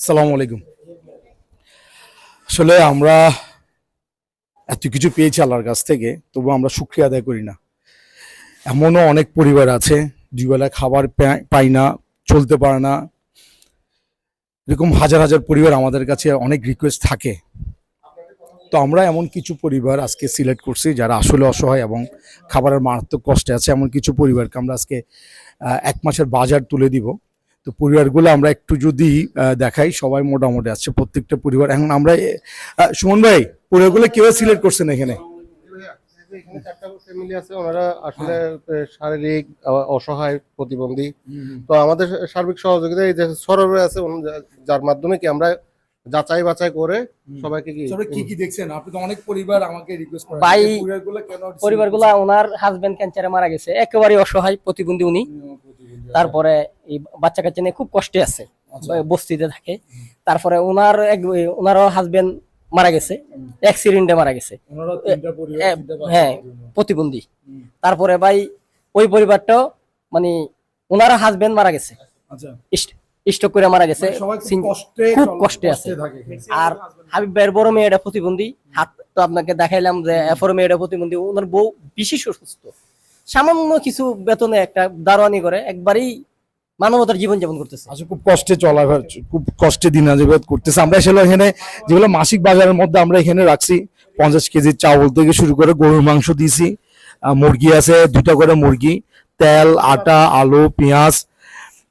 সালাম আলাইকুম। আসলে আমরা এত কিছু পেয়েছি আল্লাহর কাছ থেকে তবু আমরা শুক্রিয়া আদায় করি না। এমনও অনেক পরিবার আছে দুবেলা খাবার পায় না, চলতে পারে না। এরকম হাজার হাজার পরিবার আমাদের কাছে অনেক রিকোয়েস্ট থাকে। তো আমরা এমন কিছু পরিবার আজকে সিলেক্ট করছি যারা আসলে অসহায় এবং খাবারের মারাত্মক কষ্টে আছে। এমন কিছু পরিবারকে আমরা আজকে এক মাসের বাজার তুলে দিব। তো পরিবারগুলো আমরা একটু যদি দেখাই সবাই মোটামুটি আছে প্রত্যেকটা পরিবার। এখন আমরা সুমন ভাই পরিবারগুলো কীভাবে সিলেক্ট করছেন এখানে? এখানে চারটা ফ্যামিলি আছে ওনারা আসলে শারীরিক অসহায় প্রতিবন্ধী। তো আমাদের সার্বিক সহযোগিতা এই যে সরবে আছে যার মাধ্যমে কি আমরা যাচাই বাছাই করে সবাইকে কি কি কি দেখছেন? আপনি তো অনেক পরিবার আমাকে রিকোয়েস্ট করেন। ভাই, পরিবারগুলো কেন select ওনার হাজবেন্ড ক্যান্সারে মারা গেছে একেবারে অসহায় প্রতিবন্ধী উনি? তারপরে এই বাচ্চা কাচ্চা নিয়ে খুব কষ্টে আছে। আচ্ছা। বস্তিতে থাকে। তারপরে ওনার এক ওনারও হাজবেন্ড মারা গেছে। অ্যাক্সিডেন্টে মারা গেছে। হ্যাঁ প্রতিবন্ধী। তারপরে ভাই ওই পরিবারটাও মানে ওনার হাজবেন্ড মারা গেছে। আচ্ছা। স্টক করে মারা গেছে। মানে খুব কষ্টে আছে। আর হাবিব ভাইয়ের বড় মেয়েটা প্রতিবন্ধী। হাত তো আপনাকে দেখাইলাম যে এফর মেয়েটা প্রতিবন্ধী। ওনার বউ বিশেষ অসুস্থ সামান্য কিছু বেতনে একটা দারোয়ানি করে একবারই মানবতার জীবন যাপন করতেছে। আসলে খুব কষ্টে চলা, খুব কষ্টে দিন যাতায়াত করতেছে। আমরা আসলে এখানে যেগুলো মাসিক বাজারের মধ্যে আমরা এখানে রাখছি। পঞ্চাশ কেজি চাউল থেকে শুরু করে গরুর মাংস দিয়েছি। মুরগি আছে দুটা করে মুরগি, তেল, আটা, আলু, পেঁয়াজ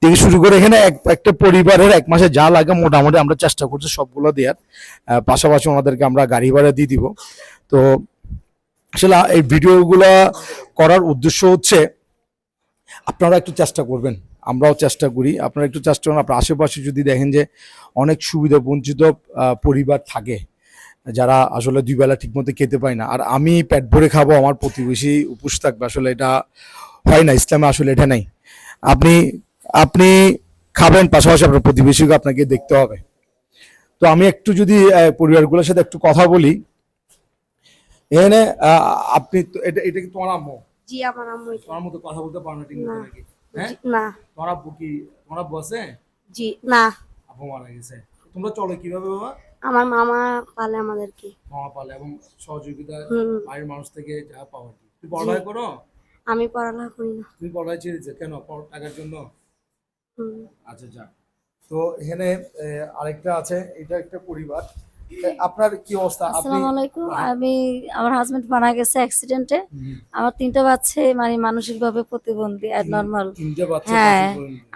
থেকে শুরু করে এখানে এক, একটা পরিবারের এক মাসে যা লাগে মোটামুটি আমরা চেষ্টা করছি সবগুলো দেওয়ার। পাশাপাশি ওনাদেরকে আমরা গাড়ি ভাড়া দিয়ে দিব। তো আসলে এই ভিডিওগুলো করার উদ্দেশ্য হচ্ছে আপনারা একটু চেষ্টা করবেন, আমরাও চেষ্টা করি। আপনারা একটু চেষ্টা করুন, আপনার আশেপাশে যদি দেখেন যে অনেক সুবিধা বঞ্চিত পরিবার থাকে, যারা আসলে দুই বেলা ঠিক মতো খেতে পায় না। আর আমি পেট ভরে খাব, আমার প্রতিবেশী উপোস থাকবে, আসলে এটা হয় না, ইসলামে আসলে এটা নাই। আপনি আপনি খাবেন, পাশাপাশি আপনার প্রতিবেশীকে আপনাকে দেখতে হবে। তো আমি একটু যদি পরিবারগুলোর সাথে একটু কথা বলি এখানে আপনি এটা এটা কি তোমার আম্মু? জি আমার আম্মু তোমার মতো কথা বলতে পারো না ঠিক মতো। নাকি? হ্যাঁ? না। তোমার আব্বু কি তোমার আব্বু আছে? জি না। আব্বু মারা গেছে। তোমরা চলো কীভাবে বাবা? আমার মামা পালে আমাদেরকে। মামা পালে এবং সহযোগিতা বাড়ির মানুষ থেকে যা পাওয়ার। কি তুমি পড়ালেখা করো? আমি পড়ালেখা করি না। তুমি পড়ালেখা ছেড়েছে কেন? টাকার জন্য? আচ্ছা যাক। তো এখানে আরেকটা আছে। এটা একটা পরিবার। আপনার কি অবস্থা? আসসালামু আলাইকুম। আমি আমার হাজবেন্ড মারা গেছে অ্যাক্সিডেন্টে আমার তিনটা বাচ্চা মানে মানসিক ভাবে প্রতিবন্ধী আর নর্মাল তিনটে বাচ্চা হ্যাঁ।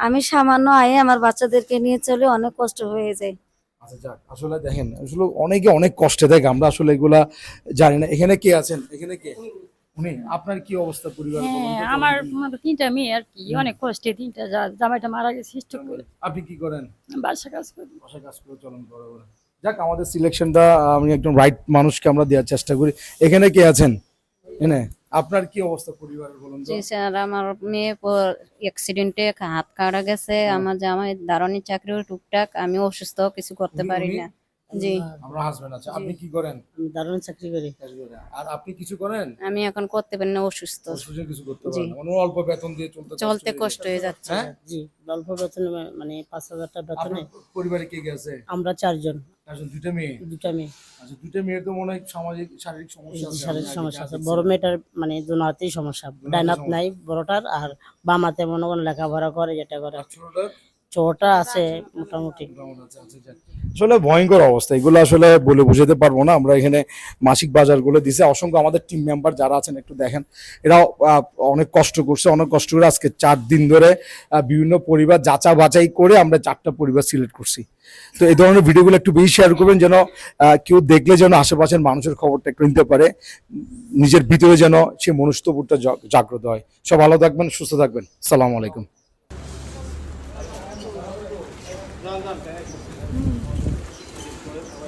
আমি সামান্য আয়ে আমার বাচ্চাদেরকে নিয়ে চলে অনেক কষ্ট হয়ে যায়। আচ্ছা আসলে দেখেন আসলে অনেকে অনেক কষ্টে থাকে আমরা আসলে এগুলা জানি না। এখানে কে আছেন? এখানে কে? উনি আপনার কি অবস্থা পরিবার হ্যাঁ আমার? তিনটা মেয়ে আর কি অনেক কষ্টে তিনটা জামাইটা মারা গেছে আপনি কি করেন? বাসা কাজ করি। বাসায় কাজ করে চলন করো বলে। যাক আমাদের সিলেকশনটা আমি একদম রাইট মানুষকে আমরা দেওয়ার চেষ্টা করি। এখানে কে আছেন? এনে আপনার কি অবস্থা পরিবারের বলুন জি স্যার আমার মেয়ে পর অ্যাক্সিডেন্টে হাত কাটা গেছে আমার জামাই দারণি চাকরি টুকটাক আমি অসুস্থ কিছু করতে পারি না। জি। আমরা হাজবেন্ড আছে। আপনি কি করেন? দারুণ চাকরি করি। আর আপনি কিছু করেন? আমি এখন করতে পারি না অসুস্থ। অসুস্থ কিছু করতে পারেন মানে অল্প বেতন দিয়ে চলতে কষ্ট চলতে হয়ে কষ্ট হয়ে যাচ্ছে। হ্যাঁ? জি। অল্প বেতনে মানে পাঁচ হাজার টাকা বেতনে পরিবারে কে কে আছে? আমরা চারজন। দুইটা মেয়ে? দুটা মেয়ে। আচ্ছা মেয়ের তো মনে হয় সামাজিক শারীরিক সমস্যা আছে। শারীরিক সমস্যা আছে। বড় মেয়েটার মানে দুনো হাতেই সমস্যা। ডাইনাত নাই বড়টার আর বামাতে মনে করেন লেখাপড়া করে যেটা করে। ছোটটার ছোটটা আছে মোটামুটি। আসলে ভয়ঙ্কর অবস্থা। এগুলো আসলে বলে বুঝাতে পারব না। আমরা এখানে মাসিক বাজারগুলো দিছে। অসংখ্য আমাদের টিম মেম্বার যারা আছেন, একটু দেখেন। এরাও অনেক কষ্ট করছে। অনেক কষ্ট করে আজকে চার দিন ধরে বিভিন্ন পরিবার যাচা বাছাই করে আমরা চারটা পরিবার সিলেক্ট করছি। তো এই ধরনের ভিডিওগুলো একটু বেশি শেয়ার করবেন যেন কেউ দেখলে যেন আশেপাশের মানুষের খবরটা একটু নিতে পারে। নিজের ভিতরে যেন সে মনুষ্যবোধটা জাগ্রত হয়। সব ভালো থাকবেন, সুস্থ থাকবেন। সালাম আলাইকুম।